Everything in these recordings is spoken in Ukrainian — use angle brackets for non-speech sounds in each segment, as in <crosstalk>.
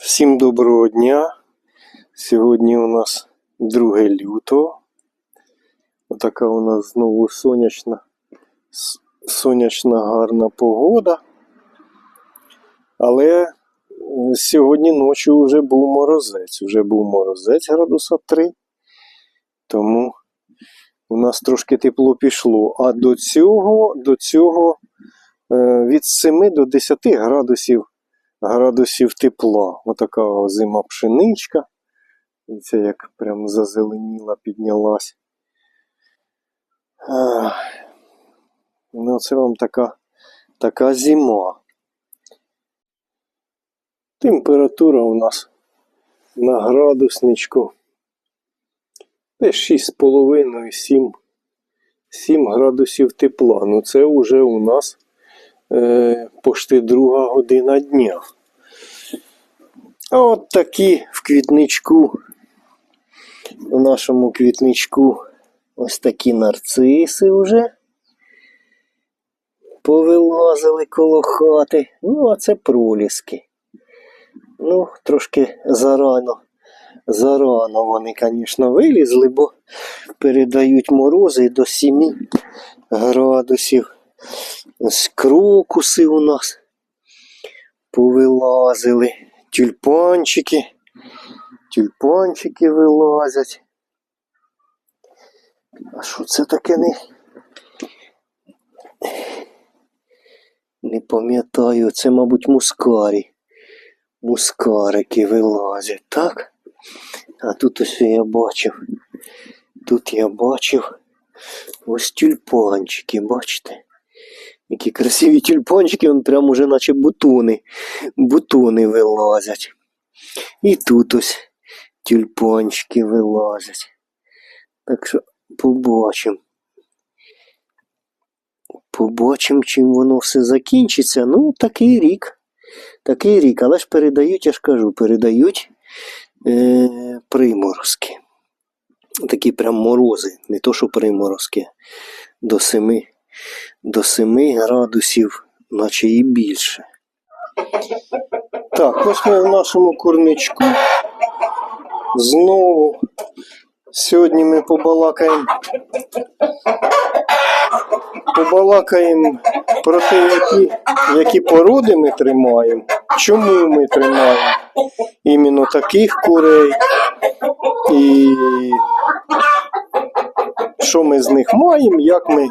Всім доброго дня. Сьогодні у нас 2 лютого. Отака у нас знову сонячна, сонячна гарна погода. Але е, сьогодні ночі вже був морозець. Вже був морозець градуса 3. Тому у нас трошки тепло пішло. А до цього, до цього е, від 7 до 10 градусів градусів тепла. Отака зима пшеничка. І це як прям зазеленіла, піднялась. Ну, це вам така, така зима. Температура у нас на градусничку десь 6,5-7 7 градусів тепла. Ну це вже у нас е, пошти друга година дня. От такі в квітничку, у нашому квітничку ось такі нарциси вже повилазили коло хати. Ну, а це проліски. Ну, трошки зарано. Зарано вони, звісно, вилізли, бо передають морози до 7 градусів. Ось крокуси у нас повилазили. Тюльпанчики. Тюльпанчики вилазять. А що це таке не? Не пам'ятаю, це, мабуть, мускарі. Мускарики вилазять, так? А тут ось я бачив. Тут я бачив ось тюльпанчики, бачите? Які красиві тюльпанчики, он прям уже наче бутони. Бутони вилазять. І тут ось тюльпанчики вилазять. Так що побачимо. Побачимо, чим воно все закінчиться. Ну, такий рік. Такий рік. Але ж передають, я ж кажу, передають е- приморозки. Такі прям морози, не то, що приморозки. До семи до 7 градусів, наче і більше. Так, ось ми в нашому курничку. Знову сьогодні ми побалакаємо. Побалакаємо про те, які, які породи ми тримаємо, чому ми тримаємо іменно таких курей. І що ми з них маємо, як ми,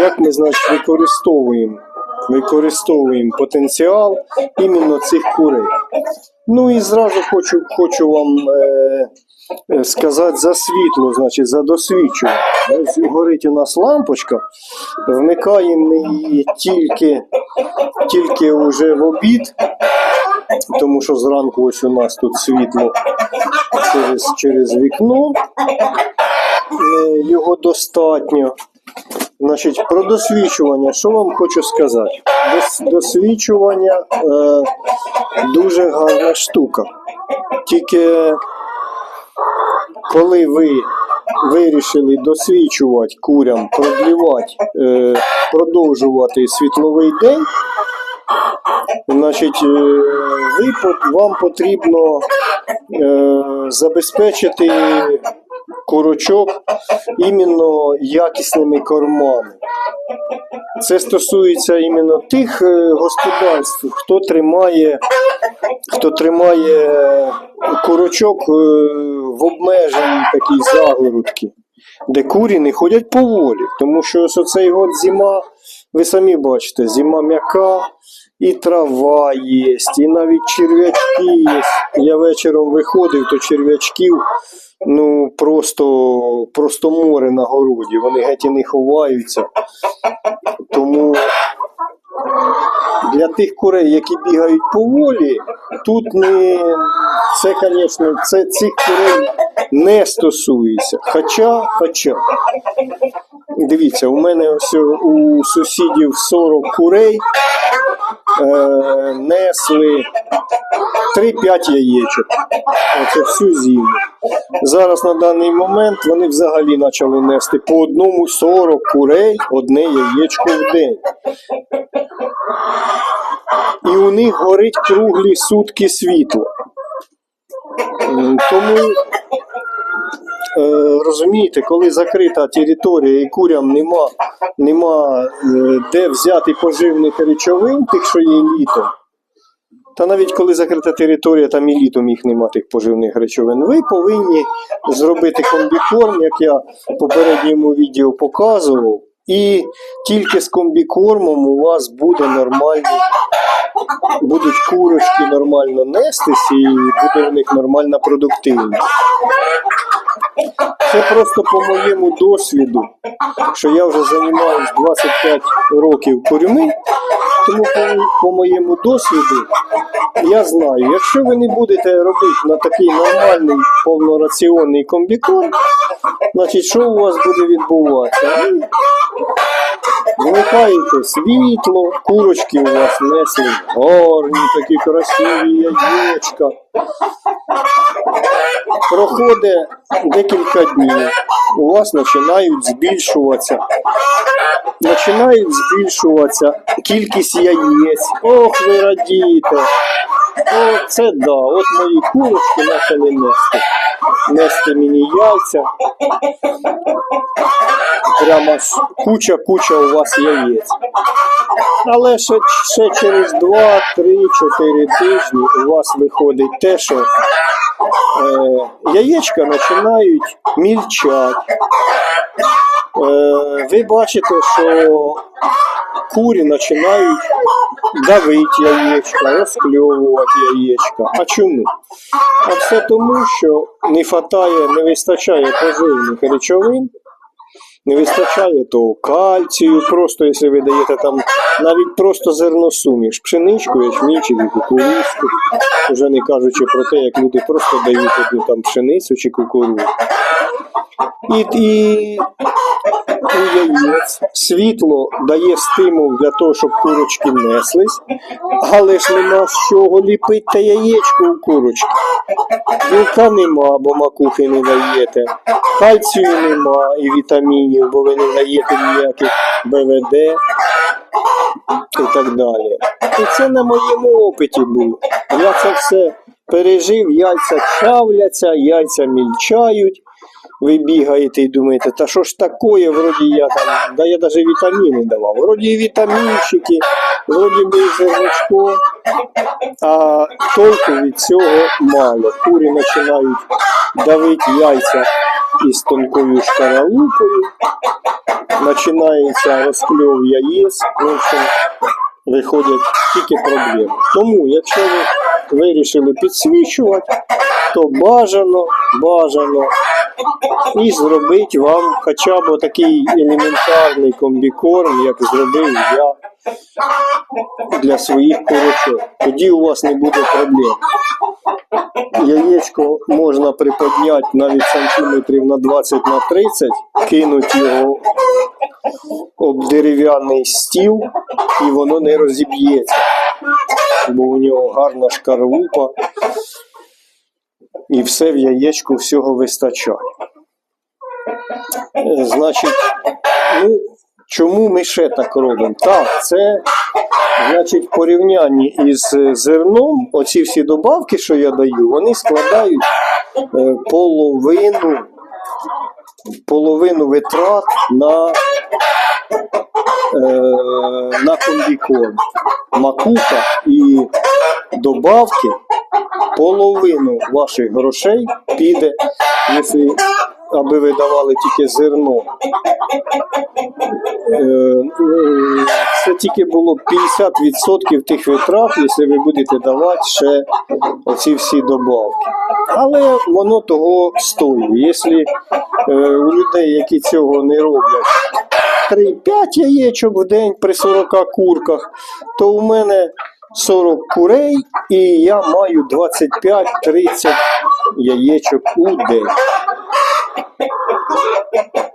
як ми значить, використовуємо, використовуємо потенціал іменно цих курей. Ну і зразу хочу, хочу вам е, е, сказати за світло, значить, за досвідчення. Горить у нас лампочка, вмикаємо ми її тільки, тільки вже в обід, тому що зранку ось у нас тут світло через, через вікно його достатньо. Значить, про досвідчування, що вам хочу сказати? Дос, досвідчування е, дуже гарна штука. Тільки коли ви вирішили досвідчувати курям, продлівати, е, продовжувати світловий день, значить, е, ви, вам потрібно е, забезпечити курочок іменно якісними кормами. Це стосується іменно тих е, господарств, хто тримає, хто тримає курочок е, в обмеженій такій загородці, де курі не ходять поволі. Тому що ось оцей год зима, ви самі бачите, зима м'яка, і трава є, і навіть черв'ячки є. Я вечором виходив, то черв'ячків ну просто, просто море на городі. Вони геть і не ховаються. Тому для тих курей, які бігають поволі, тут не це, звісно, це цих курей не стосується. Хоча, хоча, дивіться, у мене у сусідів 40 курей е, несли 3-5 яєчок. Оце всю зиму. Зараз на даний момент вони взагалі почали нести по одному 40 курей одне яєчко в день. І у них горить круглі сутки світло. Тому розумієте, коли закрита територія і курям нема, нема е, де взяти поживних речовин, тих, що є літом. Та навіть коли закрита територія, там і літом їх нема тих поживних речовин. Ви повинні зробити комбікорм, як я в попередньому відео показував. І тільки з комбікормом у вас буде нормальний, будуть курочки нормально нестись і буде в них нормальна продуктивність. Це просто по моєму досвіду, що я вже займаюся 25 років курми, тому по, по моєму досвіду я знаю, якщо ви не будете робити на такий нормальний повнораціонний комбікорм, значить, що у вас буде відбуватися? Вмикаєте світло, курочки у вас несли гарні, такі красиві яєчка. Проходить декілька днів, у вас починають збільшуватися. Починають збільшуватися кількість яєць. Ох, ви радієте. О, це да, от мої курочки почали нести. Нести мені яйця. Прямо куча-куча у вас яєць. Але ще, ще через 2, 3, 4 тижні у вас виходить те, що е, яєчка починають мільчати. Е, ви бачите, що курі починають давити яєчка, розкльовувати яєчка. А чому? А все тому, що не хватає, не вистачає поживних речовин, не вистачає того кальцію, просто якщо ви даєте там навіть просто зерносуміш, пшеничку, ячмінь чи кукурузку, вже не кажучи про те, як люди просто дають одну там пшеницю чи кукурудзу. І, і світло дає стимул для того, щоб курочки неслись, але ж нема з чого ліпити те яєчко у курочки. Білка нема, бо макухи не даєте. Кальцію нема і вітамінів, бо ви не даєте ніяких БВД і так далі. І це на моєму опиті було. Я це все пережив, яйця чавляться, яйця мільчають. Ви бігаєте і думаєте, та що ж такое, вроді я там, да я навіть вітаміни давав. Вроді і вітамінчики, вроді би і зерничко, а толку від цього мало. Курі починають давити яйця із тонкою шкаралупою, починається розкльов яєць, в общем, виходять тільки проблеми. Тому, якщо ви вирішили підсвічувати, то бажано, бажано і зробити вам хоча б такий елементарний комбікорм, як зробив я для своїх курочок. Тоді у вас не буде проблем. Яєчко можна приподняти навіть сантиметрів на 20 на 30, кинути його об дерев'яний стіл, і воно не розіб'ється, бо у нього гарна шкарлупа, і все в яєчку всього вистачає. Е, Значить, ну, чому ми ще так робимо? Так, це значить в порівнянні із е, зерном, оці всі добавки, що я даю, вони складають е, половину, половину витрат на, е, на комбікорм. Макуха і добавки половину ваших грошей піде, якщо аби ви давали тільки зерно. Е, Це тільки було 50% тих витрат, якщо ви будете давати ще оці всі добавки. Але воно того стоїть. Якщо е, у людей, які цього не роблять, 3-5 яєчок в день при 40 курках, то у мене 40 курей і я маю 25-30 яєчок у день.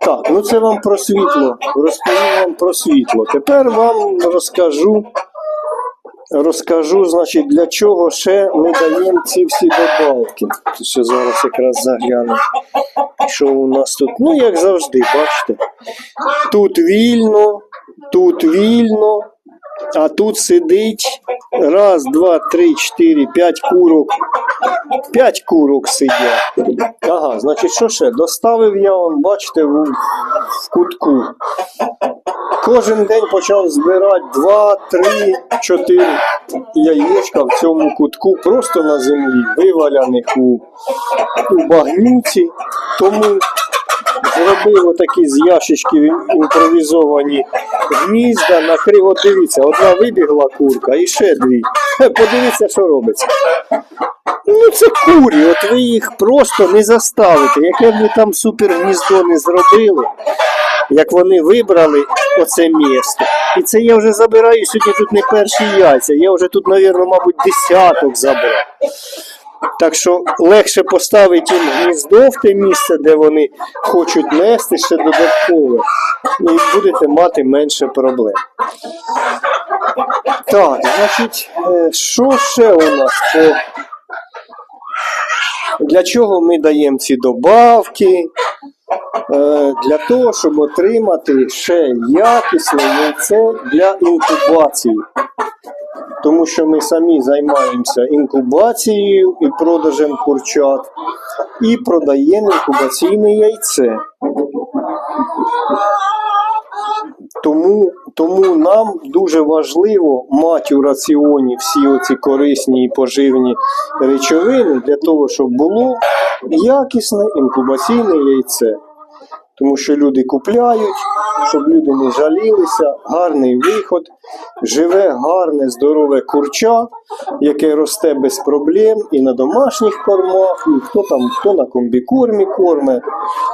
Так, ну це вам про світло. Розповім вам про світло. Тепер вам розкажу, розкажу, значить, для чого ще ми даємо ці всі добавки. Ще зараз якраз загляну, що у нас тут. Ну, як завжди, бачите. Тут вільно, тут вільно, А тут сидить раз, два, три, чотири, п'ять курок. П'ять курок сидять. Ага, значить, що ще? Доставив я вам, бачите, в, в кутку. Кожен день почав збирати два, три, чотири яєчка в цьому кутку просто на землі, виваляних у, у багнюці. Тому зробив отакі з ящичків ім- імпровізовані гнізда, накрив, от дивіться, одна вибігла курка і ще дві. Подивіться, що робиться. Ну це курі, от ви їх просто не заставите. Яке б ви там супер гніздо не зробили, як вони вибрали оце місце. І це я вже забираю сьогодні тут не перші яйця. Я вже тут, мабуть, мабуть, десяток забрав. Так що легше поставити їм гніздо в те місце, де вони хочуть нести ще додатково, і будете мати менше проблем. Так, значить, е, що ще у нас для чого ми даємо ці добавки? Е, Для того, щоб отримати ще якісне яйце для інкубації. Тому що ми самі займаємося інкубацією і продажем курчат, і продаємо інкубаційне яйце. Тому, тому нам дуже важливо мати у раціоні всі оці корисні і поживні речовини для того, щоб було якісне інкубаційне яйце. Тому що люди купляють, щоб люди не жалілися, гарний виход, живе гарне, здорове курча, яке росте без проблем і на домашніх кормах, і хто там, хто на комбікормі корме.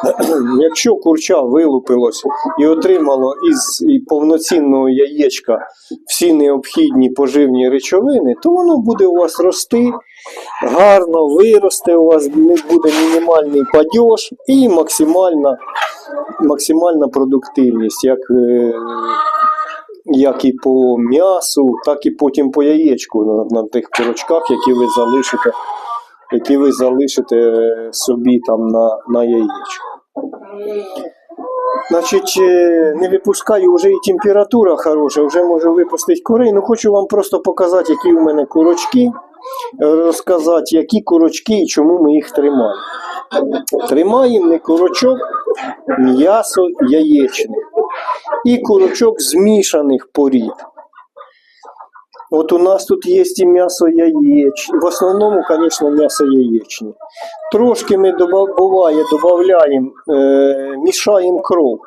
<clears throat> Якщо курча вилупилось і отримало із повноцінного яєчка всі необхідні поживні речовини, то воно буде у вас рости, гарно виросте, у вас буде мінімальний падеж і максимальна, максимальна продуктивність, як, е, як і по м'ясу, так і потім по яєчку на, на тих курочках, які ви залишите, які ви залишите собі там на, на яєчко. Значить, е, не випускаю вже і температура хороша, вже можу випустити курей. Ну хочу вам просто показати, які у мене курочки, розказати, які курочки і чому ми їх тримаємо. Тримаємо курочок, м'ясо яєчних і курочок змішаних порід. От у нас тут є і м'ясо яєчне. В основному, звісно, м'ясо яєчне. Трошки ми буває додаємо, е, мішаємо кров.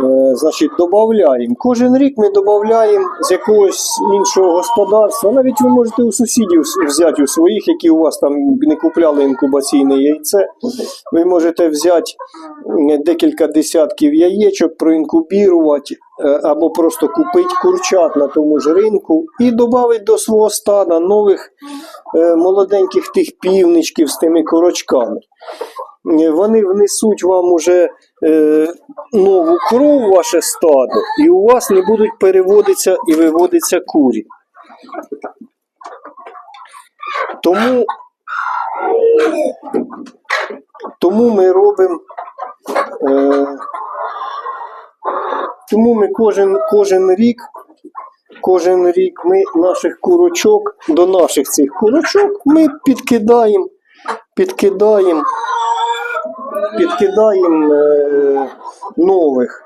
Е, значить, додаємо. Кожен рік ми додаємо з якогось іншого господарства. Навіть ви можете у сусідів взяти у своїх, які у вас там не купляли інкубаційне яйце. Ви можете взяти декілька десятків яєчок, проінкубірувати е, або просто купити курчат на тому ж ринку і додати до свого стада нових е, молоденьких тих півничків з тими курочками. Е, Вони внесуть вам уже е, нову кров ваше стадо, і у вас не будуть переводитися і виводитися курі. Тому, тому ми робимо. Е, тому ми кожен, кожен рік, кожен рік ми наших курочок, до наших цих курочок ми підкидаємо, підкидаємо підкидаємо е, нових.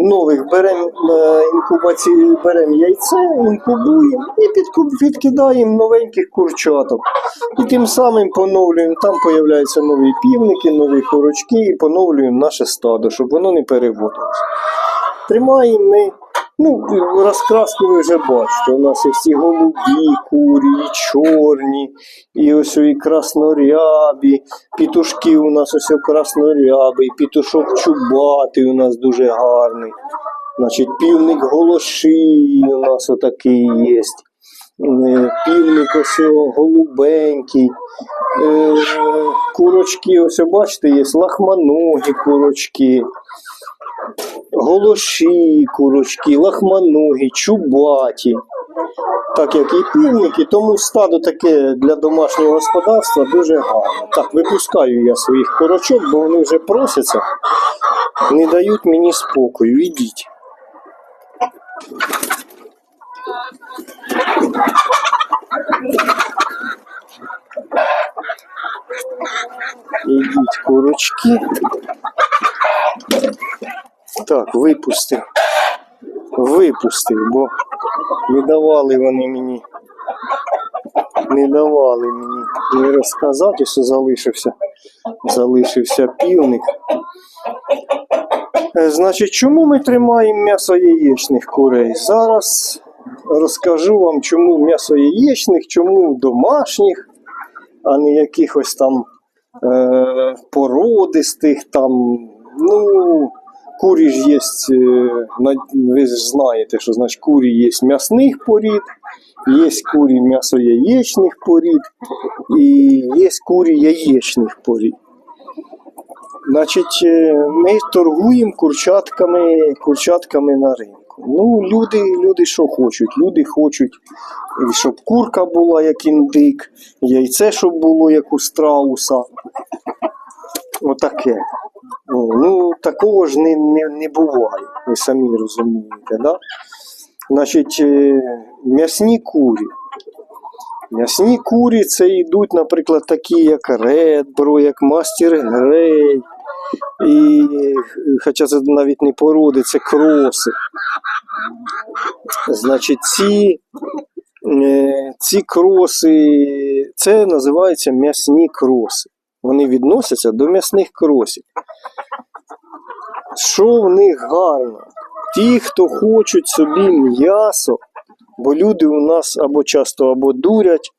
Нових беремо е, інкубацію, беремо яйце, інкубуємо і підкидаємо новеньких курчаток. І тим самим поновлюємо, там появляються нові півники, нові курочки, і поновлюємо наше стадо, щоб воно не переводилося. Тримаємо ми, ну, розкраску ви вже бачите. У нас є всі голубі, курі, і чорні, і ось і краснорябі, пітушки у нас ось краснорябий, пітушок чубатий у нас дуже гарний. Значить, півник голоший у нас отакий є. Е, Півник ось голубенький. Е, Курочки, ось бачите, є лахманогі курочки голоші курочки, лахманогі, чубаті, так як і півники, тому стадо таке для домашнього господарства дуже гарне. Так, випускаю я своїх курочок, бо вони вже просяться, не дають мені спокою. Ідіть. Ідіть курочки. Так, випустив. Випустив, бо не давали вони мені. Не давали мені не розказати, що залишився. Залишився півник. Е, Значить, чому ми тримаємо м'ясо яєчних курей? Зараз розкажу вам, чому м'ясо яєчних, чому домашніх, а не якихось там е, породистих там. Ну, курі ж є, е, ви знаєте, що значить курі є м'ясних порід, є курі м'ясо-яєчних порід і є курі яєчних порід. Значить, е, ми торгуємо курчатками, курчатками на ринку. Ну, люди, люди що хочуть? Люди хочуть, щоб курка була, як індик, яйце, щоб було, як у страуса. Отаке. О, Ну, такого ж не, не, не буває, ви самі розумієте, да? Значить, е, м'ясні курі. М'ясні курі це йдуть, наприклад, такі, як Редбро, як Мастер Грей. І, хоча це навіть не породи, це кроси. Значить, ці, е, ці кроси, це називається м'ясні кроси. Вони відносяться до м'ясних кросів. Що в них гарно? Ті, хто хочуть собі м'ясо, бо люди у нас або часто або дурять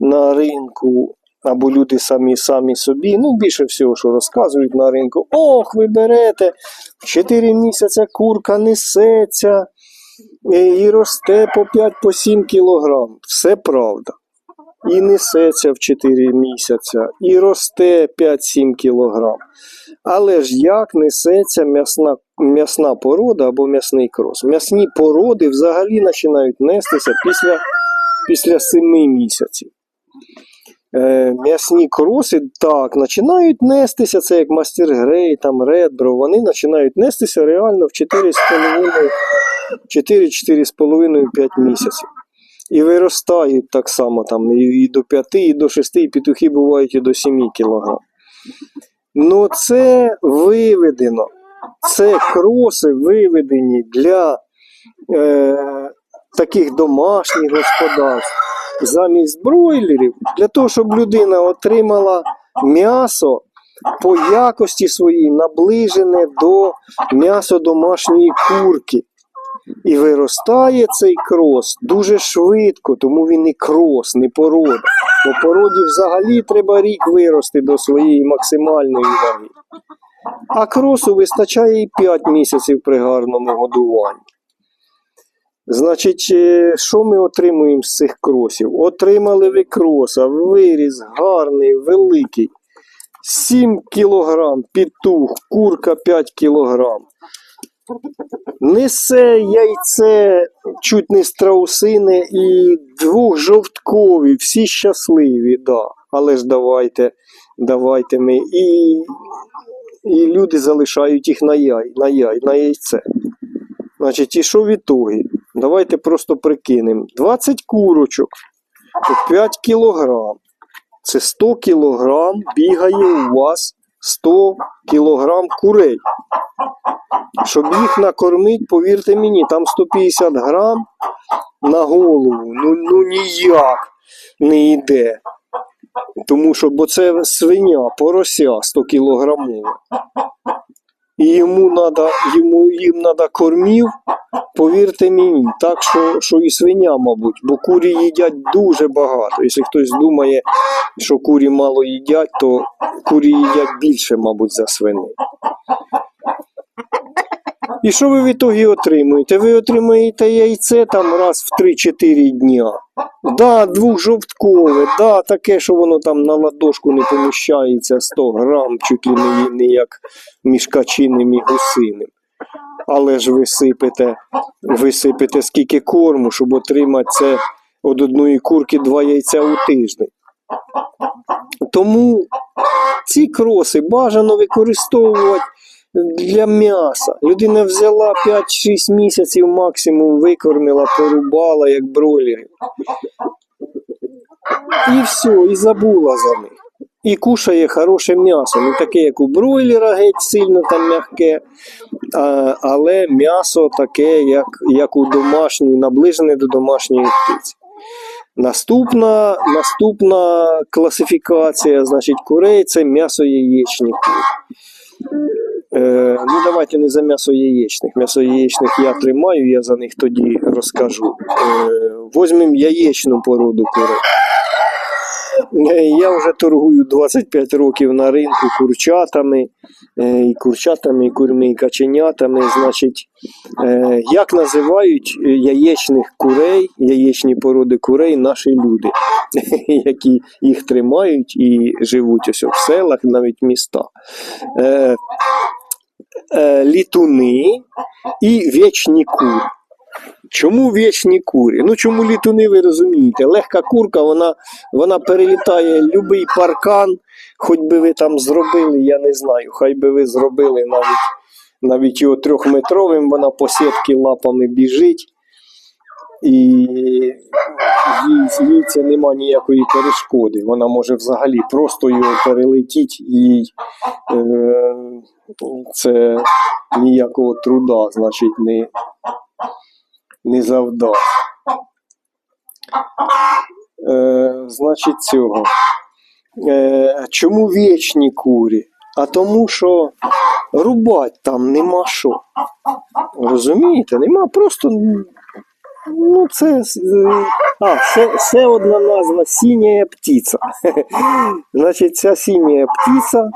на ринку, або люди самі самі собі. Ну, більше всього, що розказують на ринку. Ох, ви берете, 4 місяця курка несеться е, і росте по 5-7 кілограм. Все правда. І несеться в 4 місяця, і росте 5-7 кілограм. Але ж як несеться м'ясна, м'ясна порода або м'ясний крос? М'ясні породи взагалі починають нестися після, після 7 місяців. Е, м'ясні кроси так починають нестися, це як Мастер Грей, там Редбро, вони починають нестися реально в 4-4,5 місяців. І виростають так само там і, і до 5, і до 6, і петухи бувають і до 7 кілограм. Ну, це виведено. Це кроси виведені для е, таких домашніх господарств замість бройлерів, для того, щоб людина отримала м'ясо по якості своїй наближене до м'яса домашньої курки. І виростає цей крос дуже швидко, тому він і крос, не порода. Бо породі взагалі треба рік вирости до своєї максимальної ваги. А кросу вистачає і 5 місяців при гарному годуванні. Значить, е, що ми отримуємо з цих кросів? Отримали ви кроса, виріс гарний, великий. 7 кілограм петух, курка 5 кілограм. Несе яйце чуть не страусине і двохжовткові, всі щасливі, да. Але ж давайте, давайте ми. І, і люди залишають їх на яй, на яй, на яйце. Значить, і що в ітогі? Давайте просто прикинемо. 20 курочок 5 кілограм. Це 100 кілограм бігає у вас 100 кілограм курей. Щоб їх накормити, повірте мені, там 150 грам на голову. Ну, ну ніяк не йде. Тому що, бо це свиня, порося 100 кілограмова. І йому надо, йому, їм треба кормів, повірте мені, так що, що і свиня, мабуть, бо курі їдять дуже багато. Якщо хтось думає, що курі мало їдять, то курі їдять більше, мабуть, за свиней. І що ви в ітогі отримуєте? Ви отримуєте яйце там раз в 3-4 дня. Да, двохжовткове, да, таке, що воно там на ладошку не поміщається 100 грам, чуть ли не, не як між і гусиним. Але ж ви сипете, ви сипете скільки корму, щоб отримати це від одної курки два яйця у тиждень. Тому ці кроси бажано використовувати для м'яса. Людина взяла 5-6 місяців максимум, викормила, порубала, як бройлерів. І все, і забула за них. І кушає хороше м'ясо. Не таке, як у бройлера, геть сильно там м'яке, але м'ясо таке, як, як у домашньої, наближене до домашньої птиці. Наступна, наступна класифікація, значить, курей це м'ясо яєчні кури. Е, ну, давайте не за м'ясо яєчних. М'ясо яєчних я тримаю, я за них тоді розкажу. Е, возьмемо яєчну породу курей. Е, Я вже торгую 25 років на ринку курчатами, е, і курчатами, і курми, і каченятами. Значить, е, як називають яєчних курей, яєчні породи курей наші люди, <laughs> які їх тримають і живуть ось в селах, навіть містах. Е, е, літуни і вічні кури. Чому вічні курі? Ну чому літуни, ви розумієте? Легка курка, вона, вона перелітає будь-який паркан, хоч би ви там зробили, я не знаю, хай би ви зробили навіть, навіть його трьохметровим, вона по сітки лапами біжить. І їй, це нема ніякої перешкоди. Вона може взагалі просто його перелетіти, і е, це ніякого труда, значить, не, не завдасть. Е, значить, цього. Е, чому вічні курі? А тому, що рубать там нема що. Розумієте? Нема просто. Ну, це. е, А, це, це одна назва синя птиця. <laughs> Значить, ця синя птиця.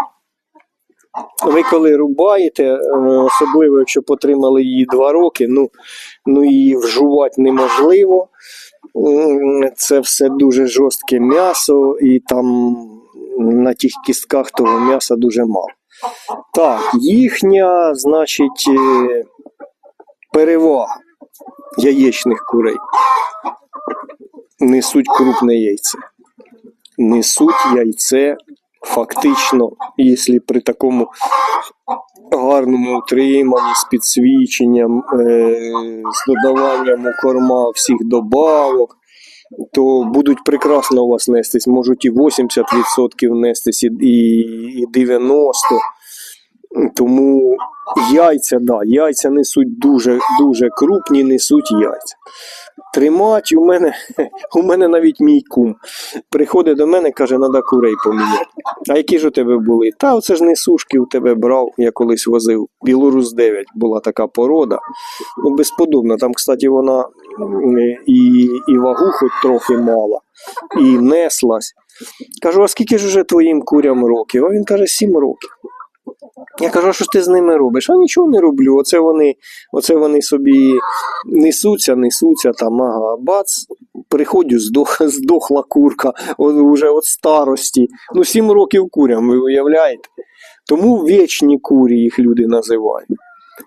Ви коли рубаєте, е, особливо якщо потримали її два роки, ну, ну її вжувати неможливо. Це все дуже жорстке м'ясо, і там на тих кістках того м'яса дуже мало. Так, їхня, значить, е, перевага яєчних курей. Несуть крупне яйце. Несуть яйце фактично, якщо при такому гарному утриманні з підсвіченням, е, з додаванням у корма всіх добавок, то будуть прекрасно у вас нестись. Можуть і 80% нестись, і, і 90%. Тому яйця, да, яйця несуть дуже, дуже крупні, несуть яйця. Тримать у мене, <laughs> у мене навіть мій кум приходить до мене, каже, треба курей поміняти. А які ж у тебе були? Та оце ж несушки у тебе брав, я колись возив. Білорус 9 була така порода. Ну, безподобна. Там, кстати, вона і, і вагу хоч трохи мала, і неслась. Кажу, а скільки ж уже твоїм курям років? А він каже, 7 років. Я кажу, що ж ти з ними робиш? А нічого не роблю. Оце вони, оце вони собі несуться, несуться там, ага, бац, приходжу, здох, здохла курка, от, уже від старості. Ну, сім років курям, ви уявляєте? Тому вічні курі їх люди називають.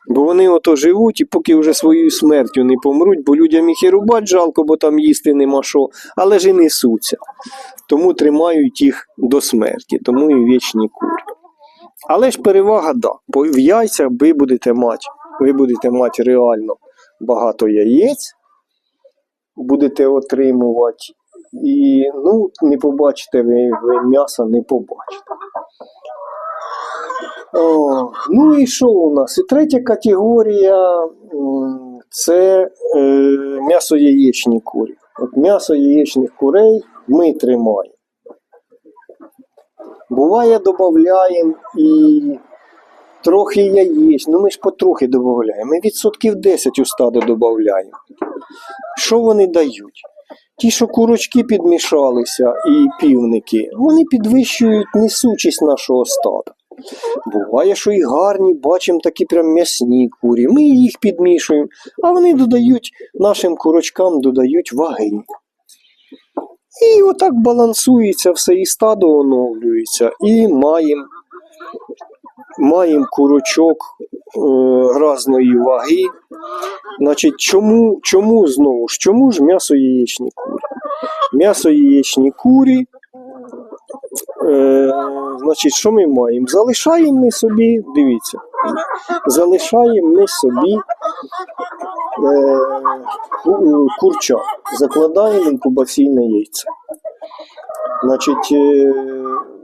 Бо вони ото живуть і поки вже своєю смертю не помруть, бо людям їх і рубать жалко, бо там їсти нема що, але ж і несуться. Тому тримають їх до смерті, тому і вічні курі. Але ж перевага, да. В яйцях ви будете мати, ви будете мати реально багато яєць, будете отримувати. І ну, не побачите ви, ви м'яса не побачите. О, ну і що у нас? І третя категорія це е, м'ясо яєчні курі. От м'ясо яєчних курей ми тримаємо. Буває, додаємо і трохи яєць. Ну ми ж потрохи додаємо. Ми відсотків 10 у стадо додаємо. Що вони дають? Ті, що курочки підмішалися і півники, вони підвищують несучість нашого стада. Буває, що і гарні, бачимо такі прям м'ясні курі. Ми їх підмішуємо, а вони додають нашим курочкам додають ваги. І отак балансується все, і стадо оновлюється, і маємо маємо курочок е, різної ваги. Значить, чому, чому знову ж? Чому ж м'ясо яєчні курі? М'ясо яєчні курі Е, значить, що ми маємо? Залишаємо ми собі, дивіться, залишаємо ми собі курча, закладаємо інкубаційне яйце. Значить, е,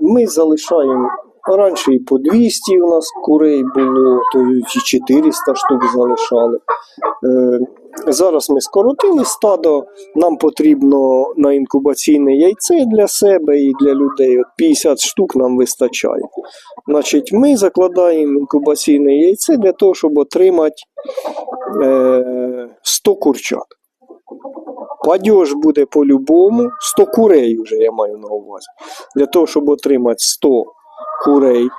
ми залишаємо раніше і по 200 у нас курей було, то і 400 штук залишали. Зараз ми скоротили стадо, нам потрібно на інкубаційне яйце для себе і для людей. От 50 штук нам вистачає. Значить, ми закладаємо інкубаційне яйце для того, щоб отримати е, 100 курчат. Падеж буде по-любому, 100 курей вже я маю на увазі. Для того, щоб отримати 100 курей,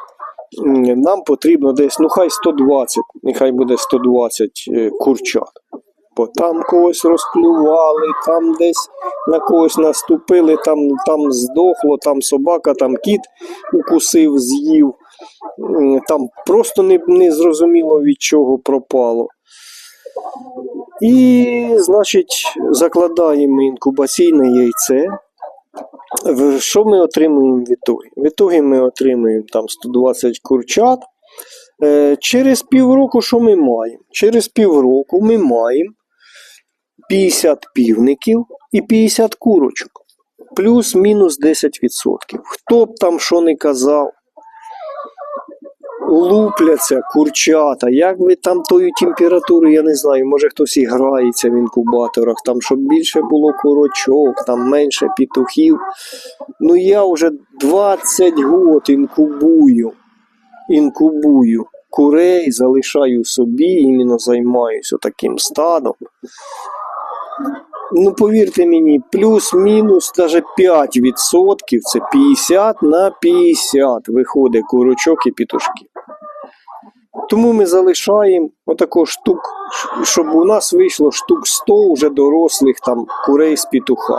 нам потрібно десь, ну хай 120, нехай буде 120 е, курчат. Бо там когось розклювали, там десь на когось наступили, там, там здохло, там собака, там кіт укусив, з'їв. Там просто не, не зрозуміло від чого пропало. І, значить, закладаємо інкубаційне яйце. Що ми отримуємо в ітогі? В ітогі ми отримуємо там 120 курчат. Е, Через півроку що ми маємо? Через півроку ми маємо 50 півників і 50 курочок. Плюс-мінус 10%. Хто б там що не казав, лупляться курчата. Як ви там тою температуру, я не знаю, може хтось і грається в інкубаторах, там, щоб більше було курочок, там менше петухів. Ну я вже 20 год інкубую. Інкубую курей, залишаю собі, іменно займаюся таким стадом. Ну, повірте мені, плюс-мінус даже 5% це 50 на 50 виходить курочок і пітушків. Тому ми залишаємо отако штук, щоб у нас вийшло штук 100 вже дорослих там курей з петуха.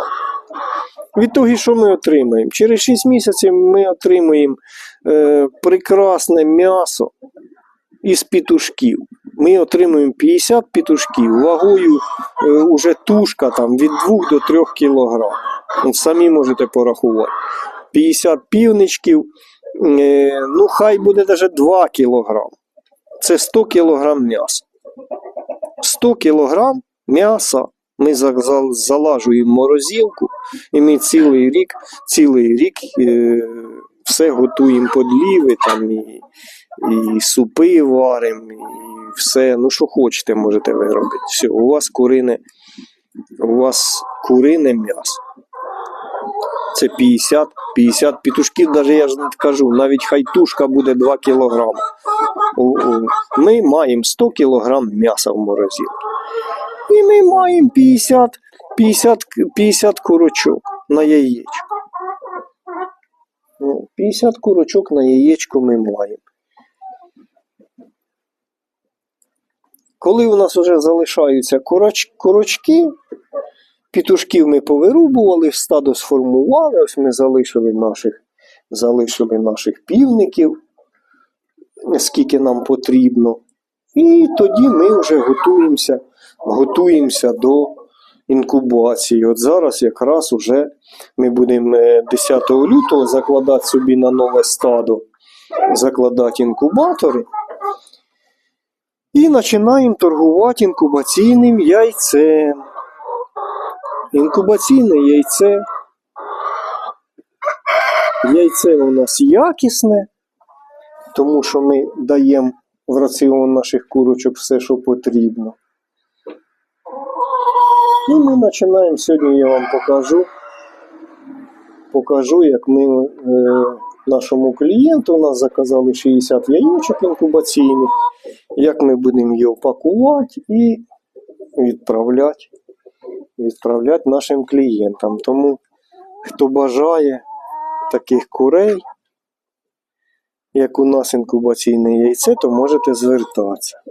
Від того, що ми отримаємо? Через 6 місяців ми отримуємо е, прекрасне м'ясо із петушків. Ми отримуємо 50 петушків, вагою е, уже тушка там від 2 до 3 кг. Самі можете порахувати. 50 півничків, е, ну хай буде навіть 2 кг. Це 100 кг м'яса. 100 кг м'яса ми за- за- залажуємо морозилку, і ми цілий рік, цілий рік е, все готуємо подліви, там і, і супи варимо, все. Ну, що хочете, можете ви робити. Все, у вас курине, у вас курине м'ясо. Це 50, 50 петушків, навіть я ж не кажу, навіть хай тушка буде 2 кг. Ми маємо 100 кг м'яса в морозилці. І ми маємо 50, 50, 50 курочок на яєчко. Ну, 50 курочок на яєчко ми маємо. Коли у нас вже залишаються куроч, курочки, пітушків ми повирубували, стадо сформували, ось ми залишили наших, залишили наших півників, скільки нам потрібно. І тоді ми вже готуємося, готуємося до інкубації. От зараз якраз уже ми будемо е, 10 лютого закладати собі на нове стадо, закладати інкубатори. І починаємо торгувати інкубаційним яйцем. Інкубаційне яйце. Яйце у нас якісне, тому що ми даємо в раціон наших курочок все, що потрібно. І ми починаємо. Сьогодні я вам покажу. Покажу, як ми е, нашому клієнту у нас заказали 60 яєчок інкубаційних, як ми будемо його пакувати і відправляти, відправляти нашим клієнтам. Тому хто бажає таких курей, як у нас інкубаційне яйце, то можете звертатися.